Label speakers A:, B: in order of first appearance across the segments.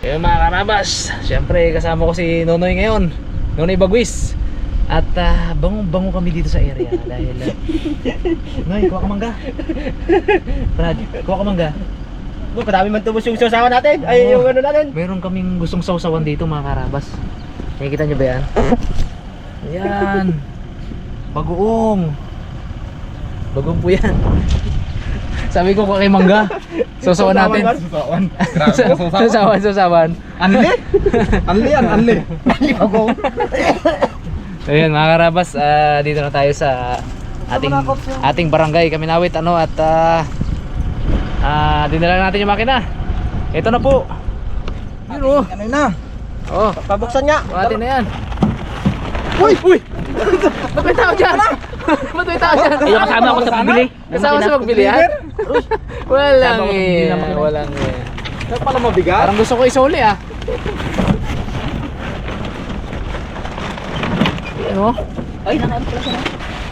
A: Ayun mga karabas, syempre kasama ko si Nonoy ngayon. Nonoy Bagwis. At ah, bango-bango kami dito sa area dahil uh, Noy, kuha ka mangga. Brad, kuha ka mangga.
B: Oh, kadami man tubos yung susawa natin. Ay, yung ano natin.
A: Meron kaming gustong sausawan dito mga karabas. Nakikita nyo ba yan? Ayan. Bagoong. Bagoong po yan. Sabi ko kay mangga. Sausawan natin.
C: Susawan.
A: Sausawan, sausawan.
C: Anli? Anli yan, anli.
A: So yun mga karabas, ah, dito na tayo sa ating ating barangay Kaminawit ano at ah ah, dinala natin yung makina. Ito na po. Yun oh.
C: Ano na?
A: Oh,
B: Pabuksan nga.
A: Buhatin na yan. Uy! Uy! May tao dyan? Ba't may tao dyan?
B: Ay, kasama ako sa pagbili.
A: Kasama sa pagbili yan? Walang eh. Walang eh.
C: Kaya pala mabigat.
A: Parang gusto ko isuli ah. Ano?
B: Ay, nakaano pala siya.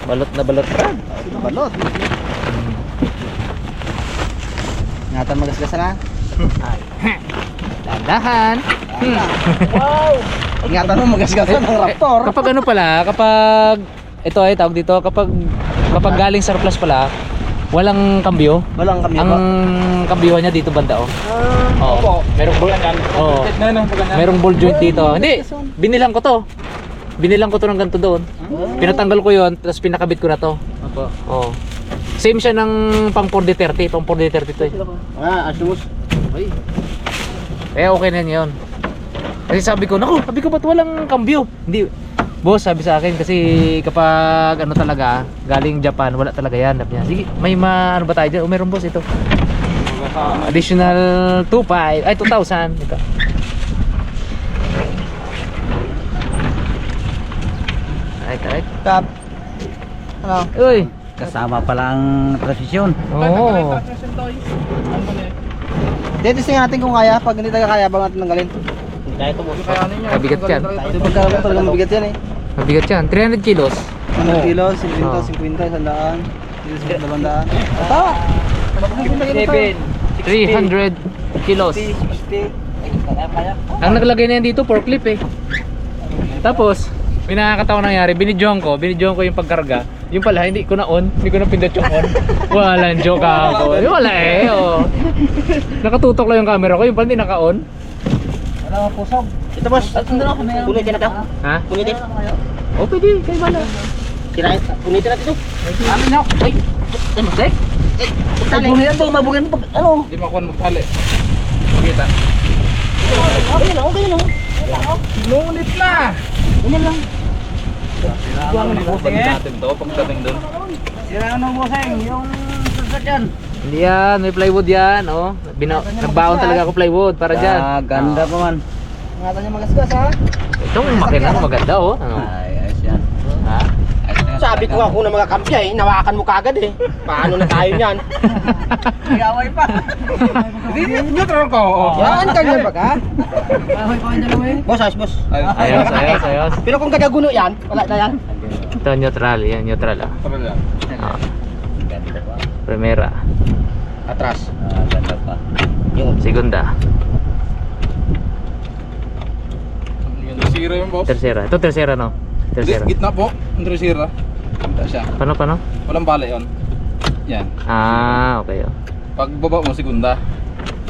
A: Balot na balot Brad.
B: Balot. Ingatan magasgas na.
A: Ay. Dandahan.
B: Wow! Ingatan mo magasgasan ng raptor.
A: Kapag ano pala, kapag ito ay tawag dito, kapag kapag galing surplus pala, walang kambyo.
B: Walang kami
A: Ang kambyuhan niya dito banda oh. Oo.
C: Opo.
A: Merong ball Oo.
C: Ganyan.
A: Merong ball joint dito. Hindi, binilang ko to. Binilang ko to ng ganito doon. Pinatanggal ko 'yon, tapos pinakabit ko na to.
C: Opo.
A: Oo. Same siya ng pang 4D30, pang 4D30 to eh.
B: Ah, asus.
A: Ay. Eh okay na yun. Kasi sabi ko, naku, sabi ko ba't walang kambyo? Hindi. Boss, sabi sa akin kasi kapag ano talaga, galing Japan, wala talaga yan. Sabi niya, sige, may ma, ano ba tayo dyan? O meron boss ito. Additional 2.5, ay 2,000. Ito. Right, right.
B: Kap. Ano?
A: Uy.
B: Kasama palang transmisyon.
A: Oo.
B: Testing natin kung kaya. Pag hindi taga kaya, bang natin tanggalin? Kaya ito mo.
A: Mabigat yan.
B: Ito pagka talaga mabigat yan eh.
A: Mabigat yan. 300 kilos.
B: 100 kilos, 50,
A: Oo.
B: 50, 100, 200. Ata!
A: 300 kilos.
B: 60. Kaya kaya.
A: Ang naglagay na yan dito, forklift eh. Tapos, may nakakatawa nangyari, binidyohan ko, binidyohan ko yung pagkarga. Yung pala, hindi ko na on, hindi ko na pindot yung on. Walang joke ako. Wala eh, oh. Nakatutok lang yung camera ko, yung pala hindi naka-on.
B: Wala mga pusog. Ito boss. Punitin natin.
A: Ha?
B: Punitin.
A: O, pwede, kayo bala.
B: Kirain. Punitin natin ito.
A: Amin na. Ay, ay, masay.
B: Punitin ito. Mabugin ito. Ano?
C: Hindi makuha mo pali. Makita.
B: Okay lang. Okay lang.
C: Ngunit na!
B: Ganyan lang.
C: Pag natin to, pagdating doon.
B: Sira ng buseng. Yung sasakyan.
A: Hindi yan, may plywood yan, oh. Bina nagbaon talaga ako plywood para dyan.
B: Ah, ganda pa man. Ingatan niya magasgas ha.
A: Itong makina, maganda, oh. Ano?
B: Ay, ayos yan.
A: Ha?
B: Sabi ko nga kung na mga kampya eh, nawakan mo kagad eh. Paano na tayo niyan? Nagaway pa.
C: Neutral ko.
B: Yan, ganyan ba ka? Nagaway pa dalawa eh. Boss, ayos boss.
A: Ayos, ayos, ayos.
B: Pero kung kagaguno yan, wala na yan.
A: Ito, neutral, yan, neutral, ah.
C: Lang.
A: Ah, primera,
B: Atras. Ah, ganda pa. Yun.
A: segunda,
C: Zero yung boss.
A: tercera. Ito, tercera, no? Tercera.
C: Di- Gitna po. Andre zero. Ganda siya.
A: Paano, paano?
C: Walang bali yun. Yan.
A: Ah, okay, oh.
C: Pag baba mo, segunda.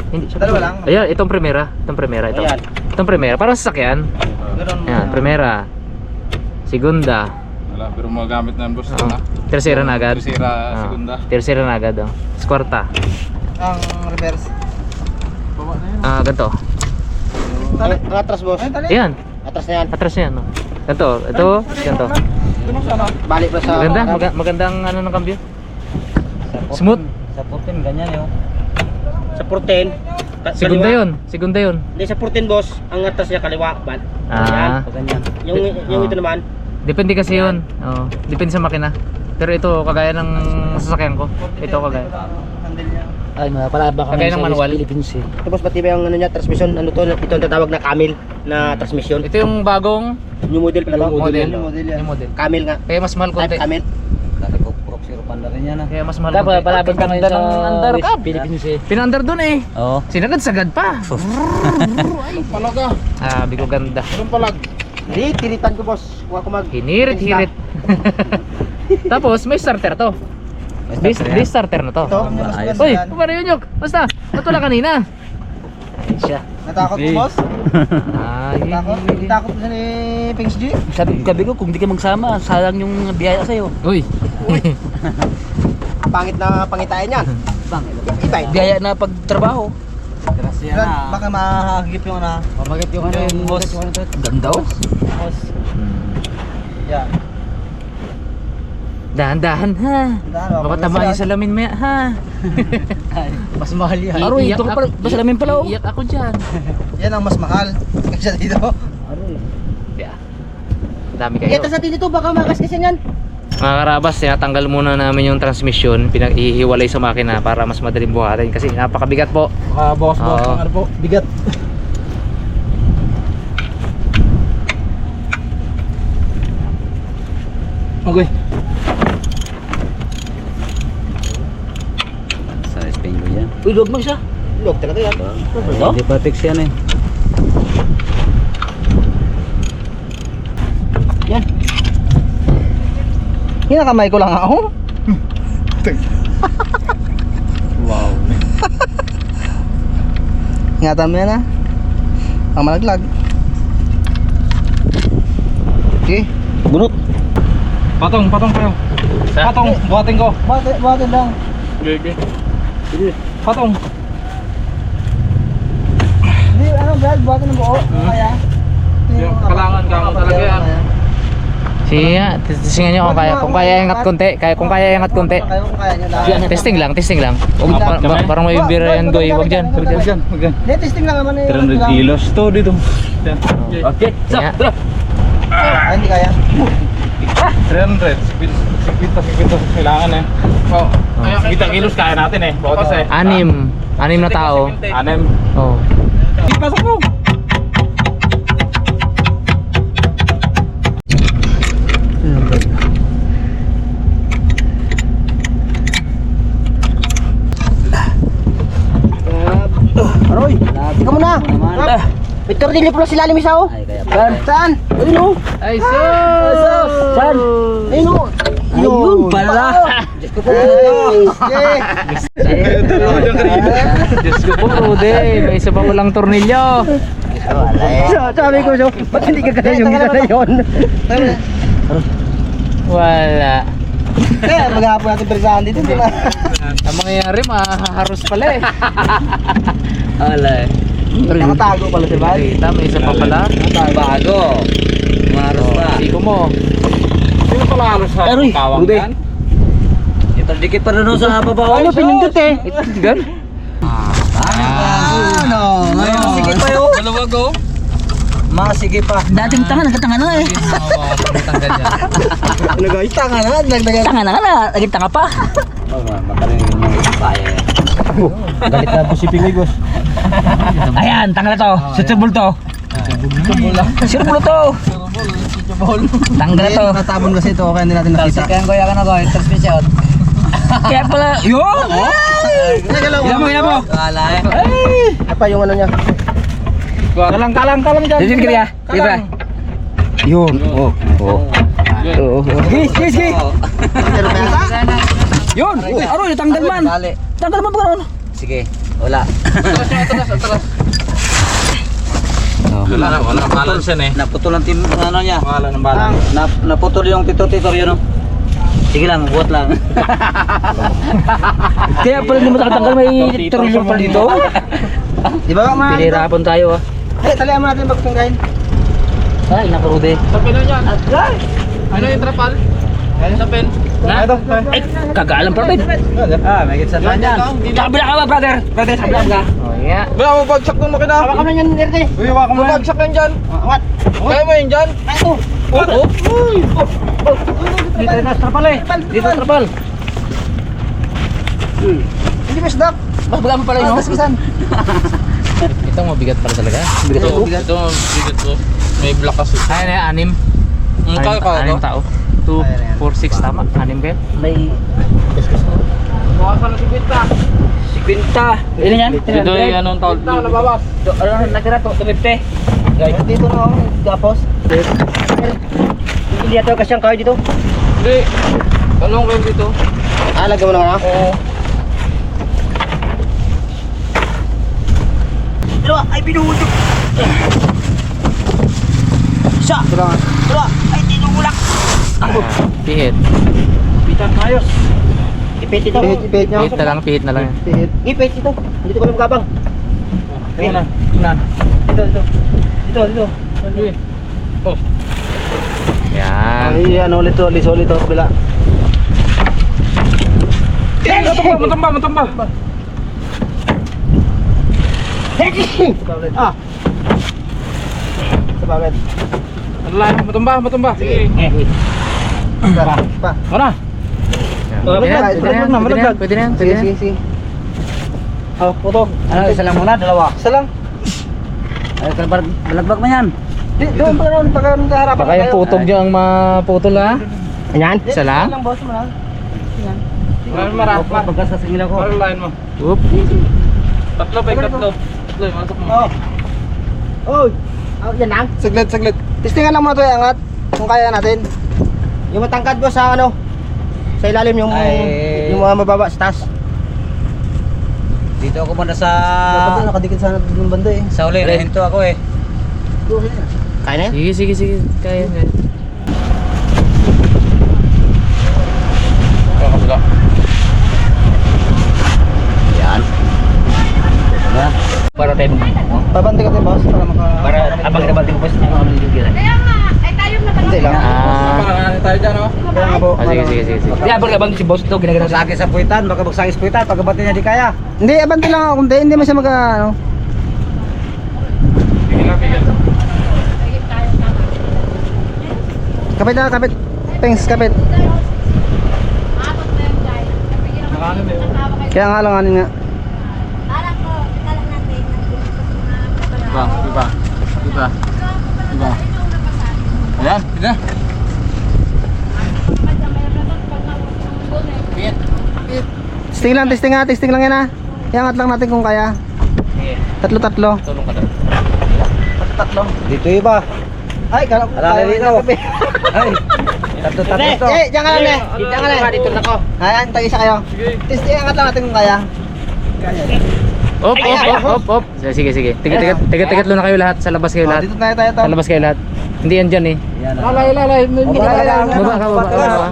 A: Hindi.
B: Dalawa lang.
A: Ayan, itong primera. Itong primera, ito.
B: Ayan.
A: Itong primera, parang sasakyan.
B: Ganun.
A: Ayan, primera. Segunda.
C: Wala, pero magagamit na boss.
A: Oh.
C: na.
A: Tercera na agad.
C: Tercera,
A: Ah,
C: segunda.
A: Tercera na agad, oh. Kwarta.
B: Ang reverse.
C: Baba na yun.
A: Ah, ganito.
B: Ang atras boss.
A: Ayan,
B: Atras na yan.
A: atras yan, no? Ganito, ito, ganito.
B: Balik pa sa...
A: Maganda, maga- magandang ano ng kambyo. Smooth.
B: Sa 14, ganyan yun. Sa 14. ka-
A: Segunda
B: kaliwa.
A: yun, segunda yun.
B: Hindi, sa 14 boss, ang atras niya kaliwa. Bal.
A: Ah.
B: ganyan. Yung, yung
A: Oh.
B: ito naman,
A: Depende kasi yun. Oo, depende sa makina. Pero ito, kagaya ng sasakyan ko. Ito kagaya.
D: Ay, mga pala baka
A: Kagaya ng
D: sa
A: manual.
D: Philippines eh.
B: ito boss, pati ba yung ano niya, transmission, ano to, ito ang tatawag na Camel na transmission.
A: Ito yung bagong
B: New model pala to.
A: model.
B: New model yan.
A: Yung model.
B: Camel nga.
A: Kaya mas mahal
B: Type
A: konti.
B: Camel.
D: Dati ko prop zero pa Under rin yan ah.
A: Kaya mas mahal.
D: Tapos
A: mag-
D: palabas ka ngayon
A: Ganda
D: sa
A: ng under
D: West
A: cup.
D: Philippines eh.
A: Pinandar doon eh.
D: Oo.
A: Sinagad-sagad pa.
C: Palaga.
A: Sabi ko ganda.
C: Anong palag?
B: Hindi, tiritan ko boss. Huwag ko mag...
A: Hinirit-hirit. Tapos may starter to. This, this starter na to.
B: Ito.
D: Ayos.
A: Uy, kumari yun Yok. Basta, ba't wala kanina?
D: Siya.
B: Natakot mo boss?
A: Ay,
B: Natakot? Natakot mo ni Pings G?
D: Sabi gabi ko kung di ka magsama, sayang yung biyaya sa'yo.
A: Uy.
B: Pangit na pangitain yan.
D: Bangit.
B: Iba ito.
D: Biyaya na pagtrabaho.
B: Brad, Baka mahagip yung ano.
D: Pamagit yung ano yung boss. Ganda oh.
B: Yan.
A: Dahan-dahan ha.
B: Dahan,
A: Baka tamaan yung salamin maya ha.
D: Mas mahal yan. Aro, ito ka pala. Basta lamin pala oh.
A: Iiyak ako dyan.
B: Yan ang mas mahal. Kaysa dito.
A: Yeah. Dami kayo.
B: Ito sa dito baka makaskasin yan.
A: Mga karabas, tinatanggal muna namin yung transmission, pinag-ihiwalay sa makina para mas madaling buhatin kasi napakabigat po.
C: Baka boss boss. Ano po? Bigat. Okay.
D: Sa Spain ko yan. Uy, log mo siya.
B: Log talaga yan.
D: Oh? Hindi pa fix yan eh.
B: Yan. Hinakamay ko lang ako.
C: Wow.
B: Ingatan mo yan ha. Ang malaglag. Okay.
D: Bunot.
C: Patong, patong kayo. Sa? Patong, buhatin ko.
B: Buhatin, buhatin lang.
C: Sige, sige. Patong.
B: Hindi, ano Brad, buhatin ng buo. Hmm? Kaya.
C: Yung kailangan ka mo talaga yan.
A: Siya, tisingan nyo kung kaya. Ingat konti. Kaya kung kaya ingat konti. Testing lang, testing lang. Parang may bira yan, Goy. Huwag dyan. Huwag dyan.
B: Huwag dyan. testing lang naman.
C: 300 kilos to dito.
D: Okay, stop.
B: Ah, hindi kaya.
C: 300. Sigpit, sigpit na sigpit na kailangan eh. Oh. Oh. Sigpit ang kilos kaya natin eh. Botas eh.
A: Anim. Anim na tao.
C: Anim.
A: Oh.
C: Sigpit pasok mo.
B: Aroy, ikaw muna.
D: Naman. Ah.
B: Victor Dili pula sila limis ako.
D: Ay, kaya
B: Saan? Saan? Ayun o.
A: Ay, sus!
D: Saan?
B: Ayun o.
D: Ayun pala.
B: Diyos ko po.
A: Diyos ko po, Rude. May isa pa walang tornilyo.
B: So, sabi ko, so, ba't hindi ka kaya yung isa na yun?
A: Wala.
B: Kaya, maghahapon natin perisahan dito, di ba?
A: Ang mangyayari, mahaharos pala eh.
D: Ala eh.
B: Nakatago pala si Bad.
A: Kita, may isa pa pala.
D: Bago. Maros pa.
A: Siko mo.
C: Sino pala halos sa
D: Aroy,
C: kawang
D: Rude.
C: yan?
D: Ito dikit pa rin sa baba.
B: Ano, pinindot eh.
A: Gan?
B: Ano?
D: Ngayon, sige pa yun.
C: Dalawa go.
D: Mga sige pa. Dating tanga, nagkatanga na eh.
A: Tanggal niya.
B: Ano guys? Tanga na, nagdagan.
D: Tanga na nga na, naging tanga pa. Oo, makaling yung
B: Galit na po si Pingoy, boss.
D: Ayan, tanga na to. Sutsubol to. Sutsubol to. Tanggal na to.
B: Natabon kasi ito, kaya hindi natin nakita.
D: Kaya ko yakan ako, transmission. Kaya pala, yun! Ilan mo, ilan mo? Wala eh.
B: Ano pa yung ano niya?
C: Kalang, kalang, kalang dyan.
D: Dito kaya, dito. Yun. Oh. Oh. Sige, sige, sige.
B: Pero kaya
D: Yun. Uy, aro, tanggal man. Tanggal man pa ano? Sige, wala.
C: Wala na, wala na balance yan eh.
D: Naputol ang tim ano niya.
C: Wala ng balance.
D: Nap, naputol yung tito-tito yun. oh. Sige lang, buhat lang. Kaya pala hindi mo nakatanggal, may trilyon pala dito.
B: Di ba, ma?
D: Pinirapon tayo ah.
B: Eh, talihan mo natin pagtunggahin.
D: Ay, nakarude.
C: Sa pino yan. Ano yung trapal? Sa pen. Na?
D: Ay, kagaalam pa rin.
B: Ah, may gitsa
C: Yan, yan.
D: Nakabila ka ba, brother? Brother, sabila ka.
A: Oh, yeah.
C: Wala mo bagsak ng makina.
B: Hawakan mo yan, Erte.
C: Uy, hawakan mo. Bagsak yan dyan.
B: Angat.
C: Kaya mo yun dyan.
B: Ay, ito.
C: Oh, oh.
D: Dito na trapal eh. Dito trapal.
B: Hindi?
D: Mas baga mo pala yun. oh.
B: Kaskisan.
A: Ito mabigat pala talaga.
D: Bigat
C: Ito,
D: ito.
C: ito, bigat to. May black kasi.
A: Ay, na, anim.
C: Ang kaya ka
A: anim tao. 2,
B: Ayan, ayan.
A: 4, 6, tama. Anim kayo?
D: May
C: Bawasan na si Quinta.
D: Si Quinta. Ilan yan?
C: Dito yung anong tawag.
B: Ito, nabawas.
D: Do- Ano natira to? Tumipte.
B: Dito na ako, gapos. Hindi ato kasyang kayo dito.
C: Hindi. Tanong kayo dito.
B: Ah, lagyan mo na nga.
C: Oo.
B: Dalawa, ay binuhulog. Isa. Dalawa. Dalawa, ay tinulak.
A: Ah, pihit.
C: Pitan ayos.
B: Ipit ito. Ipit
A: Pihit na lang, pihit na lang.
B: Ipit. Ipit ito. Dito kami magabang.
C: Tingnan na. Tingnan.
B: Dito, dito. Dito, dito.
C: Sige. Oh.
A: Yan.
B: Ay, ano ulit to, liso ulit to, kabila.
C: Matumba, matumba, matumba.
B: Ah. Sa bakit?
C: Ano lang, matumba, matumba. Sige.
B: Pa. Pa.
A: Yan.
B: Oh,
A: Pwede na,
B: malaglag,
A: pwede na,
B: malaglag,
A: pwede na, na,
B: Sige,
A: pwede na.
B: sige. Oh, puto.
D: Ano, isa lang muna, dalawa.
B: Isa lang.
D: Ay, balagbag mo yan.
B: Di, doon pa ron, pagka harapan
A: Baka yung putog niyo ang maputol ha.
B: Ayan.
A: Isa lang?
B: lang, boss mo lang.
C: Mar, mar, mar.
D: Pagkas sa singil ako.
C: Mar, line mo.
A: Oop.
C: Tatlo pa, tatlo. Tatlo, masok mo.
B: Oh. Oy. Oh, yan lang. Saglit, saglit. Testingan lang muna ito angat. Kung kaya natin. Yung matangkad mo sa ano? Sa ilalim yung
D: Ay.
B: yung mga mababa sa taas.
D: Dito ako muna sa...
B: Dapat na nakadikit sana yung banda eh.
D: Sa uli, nahinto ako eh.
B: Kaya na yan?
A: Sige, sige, sige. Kaya.
C: Oh.
D: Yan. Ito na. Para tayo
B: Babante ka tayo boss para maka...
D: Para abang nabati ko pa sa mga.
E: Kaya nga, ay tayong
B: Hindi lang.
C: Tayo dyan, oh.
B: Kaya nga po.
A: Ah, sige, sige, sige, sige.
D: Di abang abang si boss to ginagano sa akin sa puwitan, baka magsagis puwitan, pagkabati niya di kaya.
B: Hindi, abante lang ako. Hindi, hindi man siya mag... Ano.
C: Sige lang, bigyan.
B: Kapit na, kapit. Thanks, kapit.
C: Nakaano na yun.
B: Kaya nga lang, ano nga.
E: Alam ko, kala natin.
C: Diba, diba, diba, diba. Ayan, sige.
B: Testing lang, testing nga, testing lang yan ha. Iangat lang natin kung kaya. Tatlo-tatlo.
A: Tulong ka daw.
B: Tatlo. Dito iba. Ay, kala ko.
D: Alam na dito. Ay. Tatlo tatlo
B: Eh,
D: to.
B: eh, diyan ka lang eh. Diyan ka lang. Dito na ko. Ayan, tag-isa kayo. Testing, iangat lang natin kung kaya.
A: Op, op, op, op, op. Sige, sige, sige. Tigat, tigat, tigat, tigat na kayo lahat. Sa labas kayo
B: Oh,
A: lahat.
B: dito tayo tayo.
A: Sa labas kayo lahat. Hindi yan dyan eh.
C: Lalay, lalay.
A: Baba ka, baba ka, baba ka.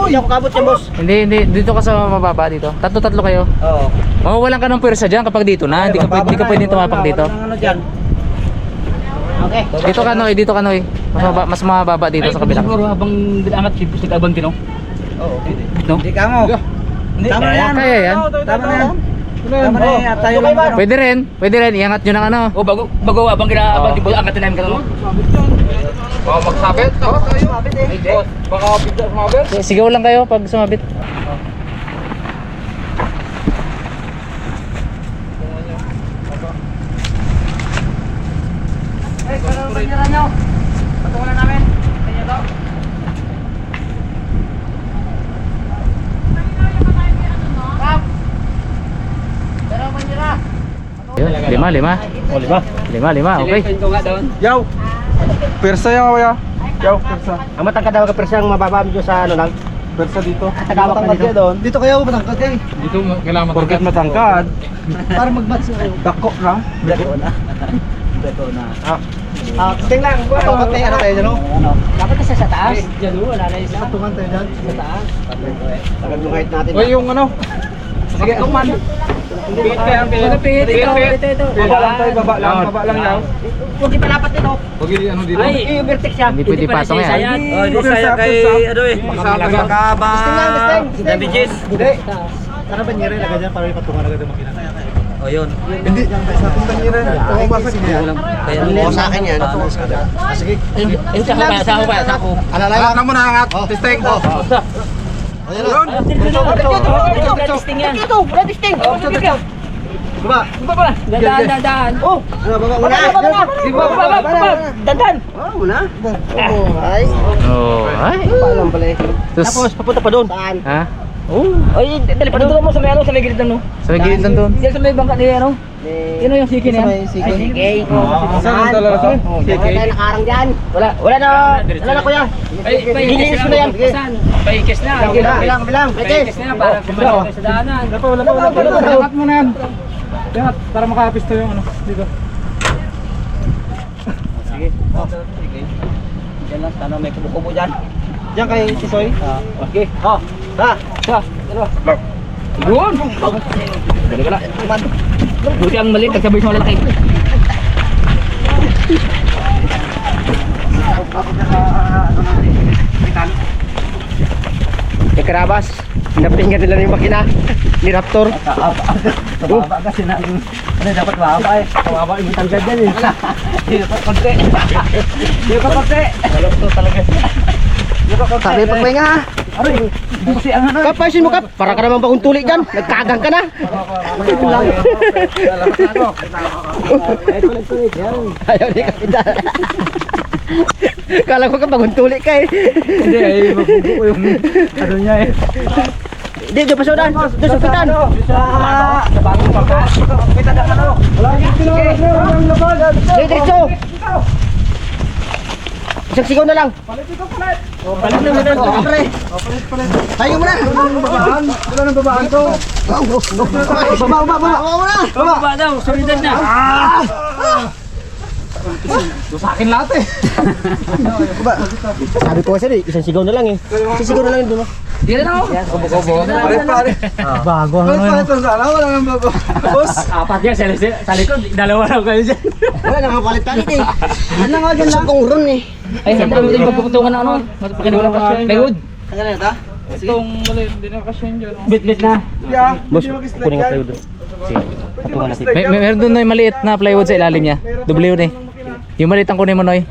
B: Uy, ako kabot yan, boss.
A: Hindi, hindi. Dito ka sa mababa dito. Tatlo-tatlo kayo.
D: Oo.
A: Mawawalan ka ng pwersa dyan kapag dito na. Hindi ka, pwede- hindi ka pwedeng tumapak dito.
D: Ano diyan?
B: Okay.
A: Dito ka, Noy. Dito ka, Noy. Mas, mababa, mas mababa dito sa kabila.
D: Siguro habang angat si Pusik Abang Tino.
B: Oo.
D: No? Hindi ka mo. Hindi, tama na yan.
A: Kaya yan.
D: Tama na yan. Tama na yan. Tayo lang.
A: Pwede rin. Pwede rin. Iangat nyo ng ano.
D: Oh, bago bago abang kina abang di angatin namin karon.
C: Baka magsabit. Oo, tayo. Oh, Baka bigla sumabit.
A: Sigaw lang kayo pag sumabit.
D: Eh, kano banyaran nyo? Patungan namin. Kanya.
A: Yun, lima, lima.
C: Oh, lima.
A: Lima, lima. Okay.
C: Yaw. Persa yan, kuya. Yaw, persa.
B: Ang matangkad daw ka persang mababa medyo sa ano lang.
C: Persa dito.
B: Tagawak na dito. doon. Dito kayo matangkad kayo.
C: Dito, kailangan matangkad.
B: Porket matangkad. Para mag-match kayo.
C: Dako lang.
D: Dako na. Dako na.
B: Ah, testing lang. Patungan tayo ano tayo dyan, no?
D: Ano? Dapat kasi sa taas. Diyan mo, wala na isa.
B: Patungan tayo dyan.
D: Sa taas.
B: Tagal yung height natin.
C: Uy, yung ano.
B: Sige, kuman.
C: Pihit kaya, pihit.
D: Pihit, ito, ito, ito.
C: Baba lang tayo, baba lang. Baba lang yaw.
B: Huwag yung palapat nito.
C: Huwag yung ano dito.
D: Ay,
B: I-vertex siya.
A: Hindi pwede patong yan.
D: Oh, di saya kay ano eh.
B: Testing.
D: Damages.
B: Hindi. Sana ba nire lagay dyan para may patungan agad yung makina?
D: Oh, yun.
B: Hindi. Sa tungan nire. Pumasok niya.
D: Kaya
B: Oo, sa akin yan. Ah, sige.
D: Eh, sa ako pa, sa ako pa, sa ako.
B: Alalay
C: Angat lang muna, angat. Testing.
B: Ayun.
C: Yun.
D: Testing yan.
B: Dito, wala testing. Diba?
D: Baba pa. Dadaan, dadaan.
B: Oh, ano baba muna?
D: Baba, baba, baba. Dandan.
B: Oh, muna. Oh, ay.
A: Oh, ay.
B: Paalam pala eh. Tapos papunta pa doon. Saan?
A: Ha? Oh,
D: Ay, dali, padudulong mo sa may ano, sa may gilid ng no.
A: sa may gilid lang doon.
D: Yan sa may bangka ni ano. Sino yung siki niya?
B: Ay, sige.
C: Saan ang dala to?
B: Wala na nakarang dyan. Wala, wala na, wala na kuya.
D: Ay,
B: Gilinis ko na yan.
D: Paikis na.
B: Bilang, bilang, bilang.
D: Paikis na, para kumalaw sa daanan.
C: Wala pa, wala pa, wala pa. wala pa. Angat mo na yan. Angat, para makapisto yung ano, dito.
D: Yan lang, sana may kubo-kubo dyan.
B: Diyan kay Tisoy.
D: Okay.
B: Oh, ha.
D: Sa, dalawa. Yun! Dali ka na. Buti ang maliit, nagsabay sa malalaki.
B: Kay Karabas. Napingan nila yung makina ni Raptor.
D: Kababa kasi na. Ano dapat mababa eh.
B: Kawawa yung tanggal dyan eh.
D: Hindi ko konti. Hindi ko konti. To talaga. Hindi ko konti.
B: Sabi pagpahinga ha.
D: Aray, busi ang ano.
B: Kap, paisin mo kap. Para ka naman bagong tuli dyan. Nagkagang ka na. Ayaw ni kapitan. Kala ko ka bagong tuli ka eh.
D: Hindi, ay mabubo ko yung ano niya eh.
B: Hindi, diyan pa sa unan. Diyan sa
D: bagong bangka. Kita na ano.
B: Sige, diretso. Isang sigaw na lang.
D: Palit na mo
B: Oh, pre. Tayo mo na. Babaan. Wala nang babaan to. Baba, baba, baba. Baba mo na. Baba.
D: Baba daw, solidad na.
C: Sa akin lahat eh.
B: Sabi ko kasi isang sigaw na lang eh. Isang sigaw na lang yun doon.
D: Di na ako.
C: Pare, pare.
B: Bago ang ano.
C: ito sana, wala nang baba. Boss.
D: Apat yan, sa sa likod. Dalawa lang kayo dyan.
B: Wala nang kapalit-palit eh. Ano nga dyan lang? Kung ron eh.
D: Ay, hindi mo din pagpupuntungan ng ano. Matapakin mo lang Plywood.
B: Ano na ito?
C: Itong mali, hindi na kasi yun dyan.
D: Bit-bit na.
C: Yeah.
B: Boss, kunin nga tayo doon. Patungan natin.
A: Meron doon Noy, maliit na plywood sa ilalim niya. Doble yun eh. Yung maliit ang kunin mo Noy.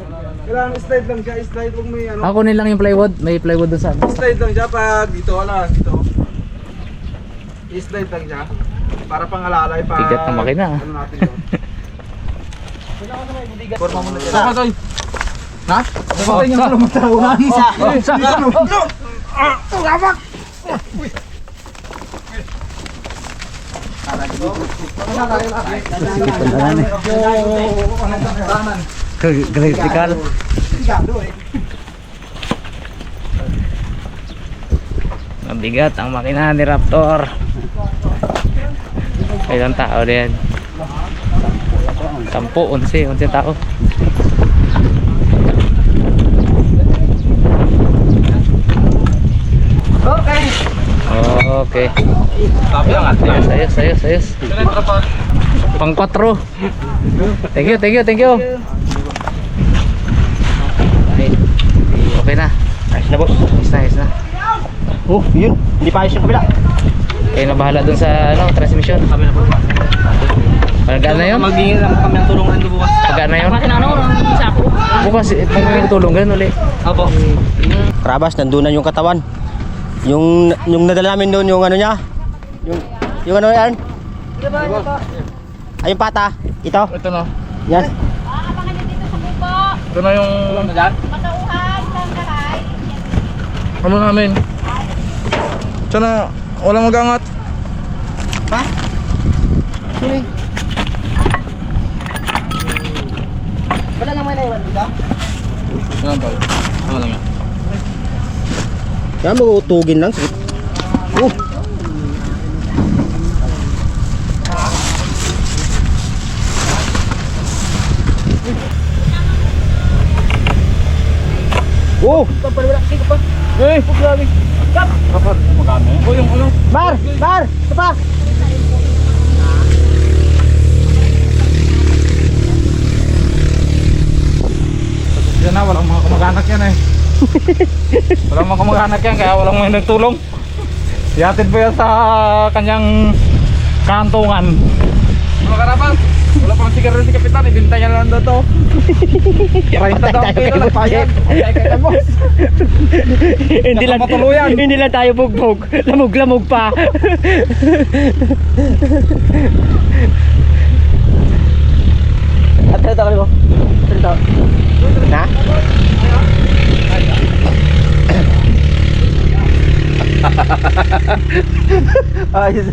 C: Kailangan slide lang siya, slide huwag may ano.
A: Ako kunin lang yung plywood. May plywood doon sa ano.
C: Slide lang siya pag dito, wala, dito. I-slide lang siya. Para pangalalay pa.
A: Bigat ng makina, ah.
C: Ano natin yun. Forma mo na dyan. Saka, Toy. Ha? Saka, yung sulo mo tahunan.
B: Isa.
C: Isa. No!
A: Critical. Mabigat ang makina ni Raptor. Ilang tao din. Sampu, unsi, unsi tao.
B: Okay.
A: Okay.
C: Tapi ate.
A: Ayos, ayos, ayos, ayos. Pang 4. Thank you, thank you, thank you. Okay na.
B: Ayos na boss.
A: Ayos na, ayos na.
B: Oh, yun. Hindi pa ayos yung kabila.
A: Kayo na bahala dun sa ano, transmission. Kami na po. Pagkaan na yun?
D: Magingin lang kami ng tulungan doon bukas.
A: Pagkaan na yun?
D: Bakit ano, ang sapo?
A: Bukas, itong may tulong ganun ulit.
D: Opo.
B: Karabas, nandun na yung katawan. Yung yung nadala namin doon yung ano niya. Yung yung ano yan? Ay yung pata. Ito.
C: Ito na.
B: Yan.
E: Ah.
C: Ito na yung
E: Matauhan, tanggalay.
C: Ano namin. Sana walang magangat.
B: Wala naman na iwan dito.
C: Yan tol. Ano lang yan.
B: Yan mo utugin lang. Sige. Oh. Oh,
C: Eh! Grabe. Kapag magano yan? O yung ano?
B: Bar, bar, ito pa.
C: Yan na, walang mga kamag-anak yan eh. walang mga kamag-anak yan, kaya walang may nagtulong. Yatid pa yan sa kanyang kantungan. Mga karapan, wala pang sigarilyo si Kapitan, ibinta niya lang daw to. 30 daw ang kilo na payag. Patay ka kay boss.
B: hindi lang
C: matuluyan.
B: Hindi lang tayo bugbog. Lamog-lamog pa. At ito ko. Ito. Na?
F: Ayos.